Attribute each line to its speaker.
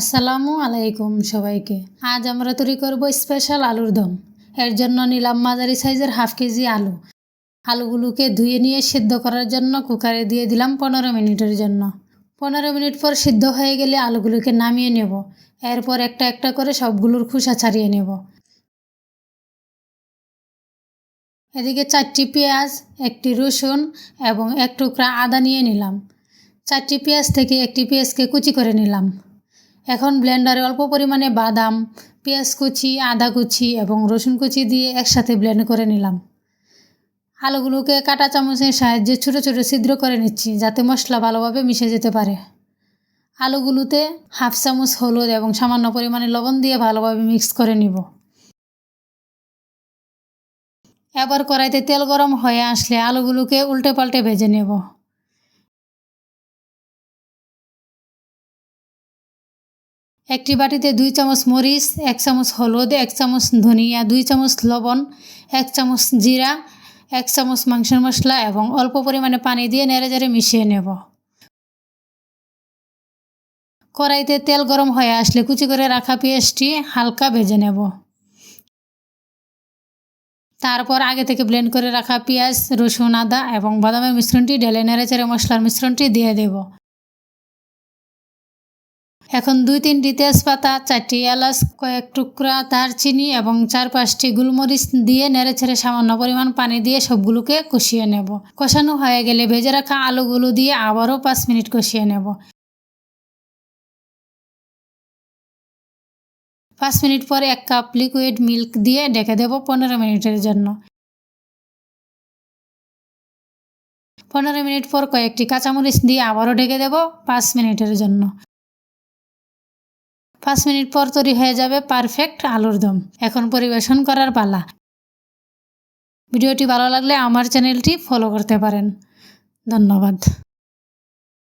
Speaker 1: আসসালামু আলাইকুম সবাইকে। আজ আমরা তৈরি করব স্পেশাল আলুর দম। এর জন্য নিলাম মাঝারি সাইজের হাফ কেজি আলু। আলুগুলোকে ধুয়ে নিয়ে সিদ্ধ করার জন্য কুকারে দিয়ে দিলাম পনেরো মিনিটের জন্য। পনেরো মিনিট পর সিদ্ধ হয়ে গেলে আলুগুলোকে নামিয়ে নেব। এরপর একটা একটা করে সবগুলোর খোসা ছাড়িয়ে নেব। এদিকে চারটি পেঁয়াজ, একটি রসুন এবং এক টুকরা আদা নিয়ে নিলাম। চারটি পেঁয়াজ থেকে একটি পেঁয়াজকে কুচি করে নিলাম। এখন ব্লেন্ডারে অল্প পরিমাণে বাদাম, পেঁয়াজ কুচি, আদা কুচি এবং রসুন কুচি দিয়ে একসাথে ব্লেন্ড করে নিলাম। আলুগুলোকে কাটা চামচের সাহায্যে ছোটো ছোটো ছিদ্র করে নিচ্ছি যাতে মশলা ভালোভাবে মিশে যেতে পারে। আলুগুলোতে হাফ চামচ হলুদ এবং সামান্য পরিমাণে লবণ দিয়ে ভালোভাবে মিক্স করে নিব। এবার কড়াইতে তেল গরম হয়ে আসলে আলুগুলোকে উল্টে পাল্টে ভেজে নেব। একটি বাটিতে দুই চামচ মরিচ, এক চামচ হলুদ, এক চামচ ধনিয়া, দুই চামচ লবণ, এক চামচ জিরা, এক চামচ মাংসের মশলা এবং অল্প পরিমাণে পানি দিয়ে নেড়ে চেড়ে মিশিয়ে নেব। কড়াইতে তেল গরম হয়ে আসলে কুচি করে রাখা পেঁয়াজটি হালকা ভেজে নেব। তারপর আগে থেকে ব্লেন্ড করে রাখা পেঁয়াজ, রসুন, আদা এবং বাদামের মিশ্রণটি ঢেলে নেড়ে চেড়ে মশলার মিশ্রণটি দিয়ে দেব। এখন দুই তিনটি তেজপাতা, চারটি এলাচ, কয়েক টুকরা দারচিনি এবং চার পাঁচটি গুলমরিচ দিয়ে নেড়ে ছেড়ে সামান্য পরিমাণ পানি দিয়ে সবগুলোকে কষিয়ে নেব। কষানো হয়ে গেলে ভেজে রাখা আলুগুলো দিয়ে আবারও পাঁচ মিনিট কষিয়ে নেব। পাঁচ মিনিট পরে এক কাপ লিকুইড মিল্ক দিয়ে ডেকে দেব পনেরো মিনিটের জন্য। পনেরো মিনিট পর কয়েকটি কাঁচামরিচ দিয়ে আবারও ঢেকে দেব পাঁচ মিনিটের জন্য। পাঁচ মিনিট পর তৈরি হয়ে যাবে পারফেক্ট আলুর দম। এখন পরিবেশন করার পালা। ভিডিওটি ভালো লাগলে আমার চ্যানেলটি ফলো করতে পারেন। ধন্যবাদ।